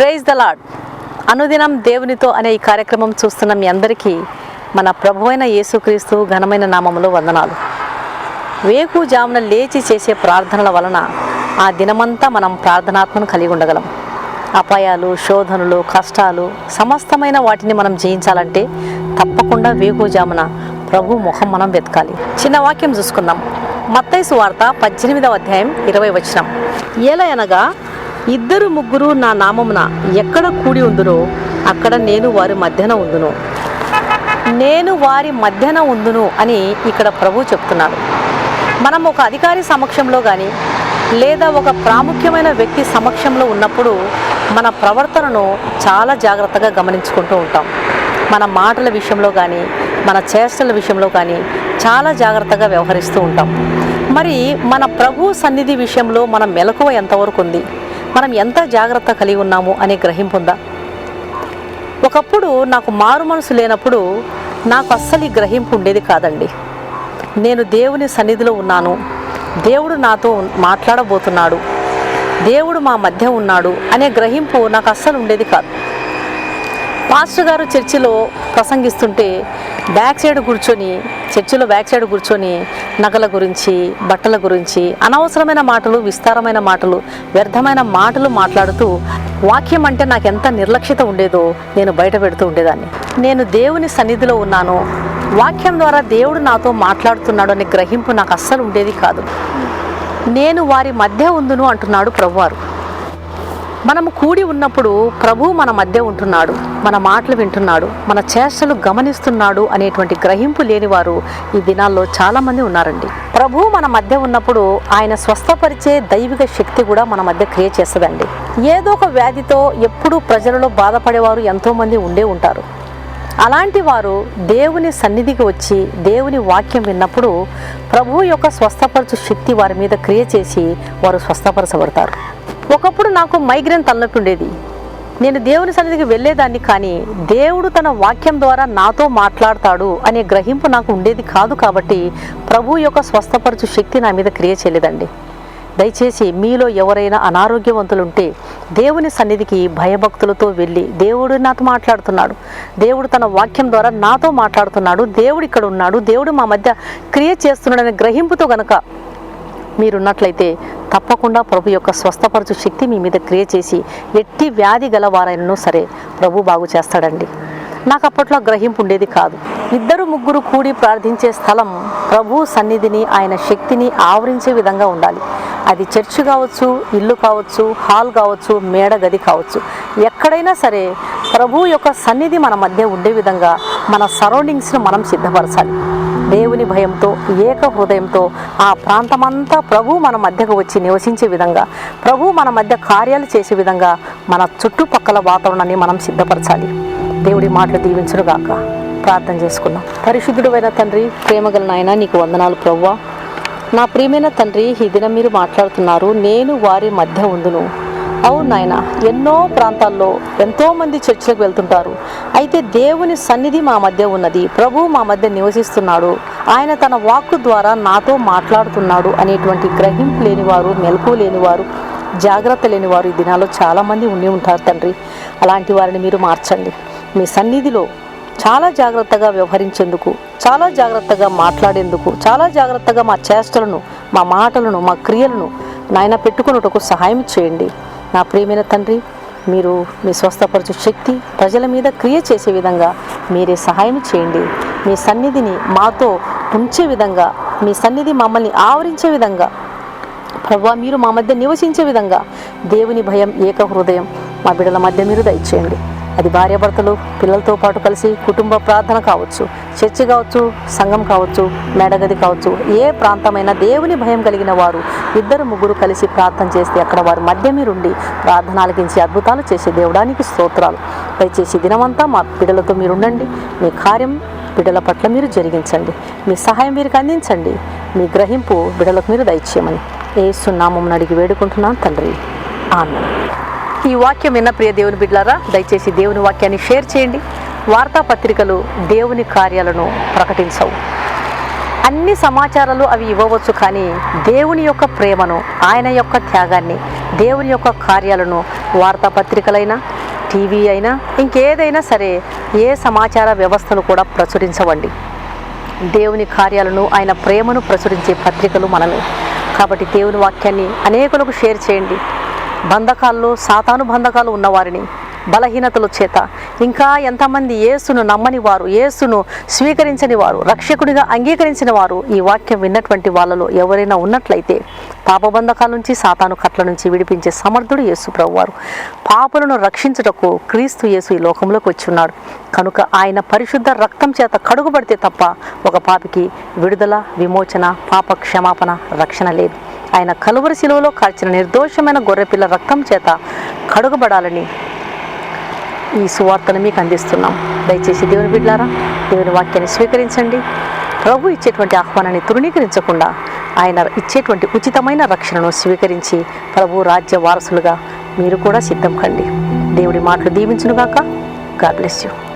Praise the lord అనుదినం దేవునితో అనే ఈ కార్యక్రమం చూస్తున్న మీ అందరికీ మన ప్రభువైన యేసుక్రీస్తు ఘనమైన నామంలో వందనాలు. వేకు జామున లేచి చేసే ప్రార్థనల వలన ఆ దినమంతా మనం ప్రార్థనాత్మను కలిగి ఉండగలం. అపాయాలు శోధనలు కష్టాలు సమస్తమైన వాటిని మనం జయించాలంటే తప్పకుండా వేకుజామున ప్రభు ముఖం మనం వెతకాలి. చిన్న వాక్యం చూసుకుందాం. మత్తైసు వార్త పద్దెనిమిదవ అధ్యాయం ఇరవై వచనం. ఎలా అనగా ఇద్దరు ముగ్గురు నా నామమున ఎక్కడ కూడి ఉందునో అక్కడ నేను వారి మధ్యన ఉందును నేను వారి మధ్యన ఉందును అని ఇక్కడ ప్రభు చెప్తున్నాడు. మనం ఒక అధికారి సమక్షంలో కానీ లేదా ఒక ప్రాముఖ్యమైన వ్యక్తి సమక్షంలో ఉన్నప్పుడు మన ప్రవర్తనను చాలా జాగ్రత్తగా గమనించుకుంటూ ఉంటాం. మన మాటల విషయంలో కానీ మన చేష్టల విషయంలో కానీ చాలా జాగ్రత్తగా వ్యవహరిస్తూ ఉంటాం. మరి మన ప్రభు సన్నిధి విషయంలో మన మెలకువ ఎంతవరకు ఉంది? మనం ఎంత జాగ్రత్త కలిగి ఉన్నాము అనే గ్రహింపు ఉందా? ఒకప్పుడు నాకు మారు మనసు లేనప్పుడు నాకు అస్సలు ఈ గ్రహింపు ఉండేది కాదండి. నేను దేవుని సన్నిధిలో ఉన్నాను. దేవుడు నాతో మాట్లాడబోతున్నాడు. దేవుడు మా మధ్య ఉన్నాడు అనే గ్రహింపు నాకు అస్సలు ఉండేది కాదు. పాస్టర్ గారు చర్చిలో ప్రసంగిస్తుంటే బ్యాక్ సైడ్ కూర్చొని చర్చిలో బ్యాక్ సైడ్ కూర్చొని నగల గురించి బట్టల గురించి అనవసరమైన మాటలు విస్తారమైన మాటలు వ్యర్థమైన మాటలు మాట్లాడుతూ వాక్యం అంటే నాకు ఎంత నిర్లక్ష్యత ఉండేదో నేను బయట పెడుతూ ఉండేదాన్ని. నేను దేవుని సన్నిధిలో ఉన్నాను. వాక్యం ద్వారా దేవుడు నాతో మాట్లాడుతున్నాడు అనే గ్రహింపు నాకు అస్సలు ఉండేది కాదు. నేను వారి మధ్య ఉందును అంటున్నాడు ప్రభువారు. మనము కూడి ఉన్నప్పుడు ప్రభు మన మధ్య ఉంటున్నాడు మన మాటలు వింటున్నాడు మన చేష్టలు గమనిస్తున్నాడు అనేటువంటి గ్రహింపు లేని వారు ఈ దినాల్లో చాలామంది ఉన్నారండి. ప్రభు మన మధ్య ఉన్నప్పుడు ఆయన స్వస్థపరిచే దైవిక శక్తి కూడా మన మధ్య క్రియేట్ చేస్తుందండి. ఏదో ఒక వ్యాధితో ఎప్పుడూ ప్రజలలో బాధపడేవారు ఎంతోమంది ఉండే ఉంటారు. అలాంటి వారు దేవుని సన్నిధికి వచ్చి దేవుని వాక్యం విన్నప్పుడు ప్రభు యొక్క స్వస్థపరచు శక్తి వారి మీద క్రియ చేసి వారు స్వస్థపరచబడతారు. ఒకప్పుడు నాకు మైగ్రేన్ తలనొప్పి ఉండేది నేను దేవుని సన్నిధికి వెళ్ళేదాన్ని కానీ దేవుడు తన వాక్యం ద్వారా నాతో మాట్లాడతాడు అనే గ్రహింపు నాకు ఉండేది కాదు కాబట్టి ప్రభు యొక్క స్వస్థపరచు శక్తి నా మీద క్రియ చేయలేదండి. దయచేసి మీలో ఎవరైనా అనారోగ్యవంతులుంటే దేవుని సన్నిధికి భయభక్తులతో వెళ్ళి దేవుడు నాతో మాట్లాడుతున్నాడు. దేవుడు తన వాక్యం ద్వారా నాతో మాట్లాడుతున్నాడు. దేవుడు ఇక్కడ ఉన్నాడు. దేవుడు మా మధ్య క్రియ చేస్తున్నాడనే గ్రహింపుతో గనక మీరున్నట్లయితే తప్పకుండా ప్రభు యొక్క స్వస్థపరచు శక్తి మీ మీద క్రియ చేసి ఎట్టి వ్యాధి గలవారైనను సరే ప్రభు బాగు చేస్తాడండి. నాకు అప్పట్లో గ్రహింపు ఉండేది కాదు. ఇద్దరు ముగ్గురు కూడి ప్రార్థించే స్థలం ప్రభు సన్నిధిని ఆయన శక్తిని ఆవరించే విధంగా ఉండాలి. అది చర్చ్ కావచ్చు ఇల్లు కావచ్చు హాల్ కావచ్చు మేడ గది కావచ్చు. ఎక్కడైనా సరే ప్రభు యొక్క సన్నిధి మన మధ్య ఉండే విధంగా మన సరౌండింగ్స్ను మనం సిద్ధపరచాలి. దేవుని భయంతో ఏక హృదయంతో ఆ ప్రాంతమంతా ప్రభు మన మధ్యకు వచ్చి నివసించే విధంగా ప్రభు మన మధ్య కార్యాలు చేసే విధంగా మన చుట్టుపక్కల వాతావరణాన్ని మనం సిద్ధపరచాలి. దేవుడి మాటలు దీవించుడుగాక ప్రార్థన చేసుకుందాం. పరిశుద్ధుడైన తండ్రి ప్రేమగల నాయన నీకు వందనాలు ప్రవ్వా. నా ప్రియమైన తండ్రి ఈ దినం మీరు మాట్లాడుతున్నారు నేను వారి మధ్య ఉందును. అవును నాయన ఎన్నో ప్రాంతాల్లో ఎంతోమంది చర్చిలకు వెళ్తుంటారు. అయితే దేవుని సన్నిధి మా మధ్య ఉన్నది. ప్రభు మా మధ్య నివసిస్తున్నాడు. ఆయన తన వాక్కు ద్వారా నాతో మాట్లాడుతున్నాడు అనేటువంటి గ్రహింపు లేనివారు మెలకు లేనివారు జాగ్రత్త లేనివారు ఈ దినాల్లో చాలామంది ఉండి ఉంటారు తండ్రి. అలాంటి వారిని మీరు మార్చండి. మీ సన్నిధిలో చాలా జాగ్రత్తగా వ్యవహరించేందుకు చాలా జాగ్రత్తగా మాట్లాడేందుకు చాలా జాగ్రత్తగా మా చేష్టలను మా మాటలను మా క్రియలను నాయన పెట్టుకున్నటకు సహాయం చేయండి. నా ప్రియమైన తండ్రి మీరు మీ స్వస్థపరచు శక్తి ప్రజల మీద క్రియ చేసే విధంగా మీరే సహాయం చేయండి. మీ సన్నిధిని మాతో ఉంచే విధంగా మీ సన్నిధి మమ్మల్ని ఆవరించే విధంగా ప్రభా మీరు మా మధ్య నివసించే విధంగా దేవుని భయం ఏక హృదయం మా బిడ్డల మధ్య మీరు దయచేయండి. అది భార్యాభర్తలు పిల్లలతో పాటు కలిసి కుటుంబ ప్రార్థన కావచ్చు చర్చి కావచ్చు సంఘం కావచ్చు మేడగది కావచ్చు ఏ ప్రాంతమైనా దేవుని భయం కలిగిన వారు ఇద్దరు ముగ్గురు కలిసి ప్రార్థన చేస్తే అక్కడ వారి మధ్య మీరుండి ప్రార్థన ఆలకించి అద్భుతాలు చేసే దేవుడానికి స్తోత్రాలు. దయచేసి దినమంతా మా బిడ్డలతో మీరుండండి. మీ కార్యం బిడ్డల పట్ల మీరు జరిగించండి. మీ సహాయం వీరికి అందించండి. మీ గ్రహింపు బిడ్డలకు మీరు దయచేయమని. సున్నామం అడిగి వేడుకుంటున్నాను తండ్రి. ఆమె ఈ వాక్యం విన్న ప్రియ దేవుని బిడ్డలారా దయచేసి దేవుని వాక్యాన్ని షేర్ చేయండి. వార్తాపత్రికలు దేవుని కార్యాలను ప్రకటించవు. అన్ని సమాచారాలు అవి ఇవ్వవచ్చు కానీ దేవుని యొక్క ప్రేమను ఆయన యొక్క త్యాగాన్ని దేవుని యొక్క కార్యాలను వార్తాపత్రికలైనా టీవీ అయినా ఇంకేదైనా సరే ఏ సమాచార వ్యవస్థను కూడా ప్రచురించవండి. దేవుని కార్యాలను ఆయన ప్రేమను ప్రచురించే పత్రికలు మనమే కాబట్టి దేవుని వాక్యాన్ని అనేకులకు షేర్ చేయండి. బంధకాల్లో సాతాను బంధకాలు ఉన్నవారిని బలహీనతల చేత. ఇంకా ఎంతమంది యేసును నమ్మని వారు యేసును స్వీకరించని వారు రక్షకుడిగా అంగీకరించిన వారు ఈ వాక్యం విన్నటువంటి వాళ్ళలో ఎవరైనా ఉన్నట్లయితే పాపబంధకాల నుంచి సాతాను కట్ల నుంచి విడిపించే సమర్థుడు యేసు ప్రభువారు. పాపులను రక్షించుటకు క్రీస్తు యేసు ఈ లోకంలోకి వచ్చి ఉన్నాడు కనుక ఆయన పరిశుద్ధ రక్తం చేత కడుగుబడితే తప్ప ఒక పాపికి విడుదల విమోచన పాప క్షమాపణ రక్షణ లేదు. ఆయన కలువరి శిలువలో కాల్చిన నిర్దోషమైన గొర్రెపిల్ల రక్తం చేత కడుగబడాలని ఈ సువార్తను మీకు అందిస్తున్నాం. దయచేసి దేవుని బిడ్డారా దేవుని వాక్యాన్ని స్వీకరించండి. ప్రభు ఇచ్చేటువంటి ఆహ్వానాన్ని తృణీకరించకుండా ఆయన ఇచ్చేటువంటి ఉచితమైన రక్షణను స్వీకరించి ప్రభు రాజ్య వారసులుగా మీరు కూడా సిద్ధం కండి. దేవుడి మాటలు దీవించునుగాక. God bless you.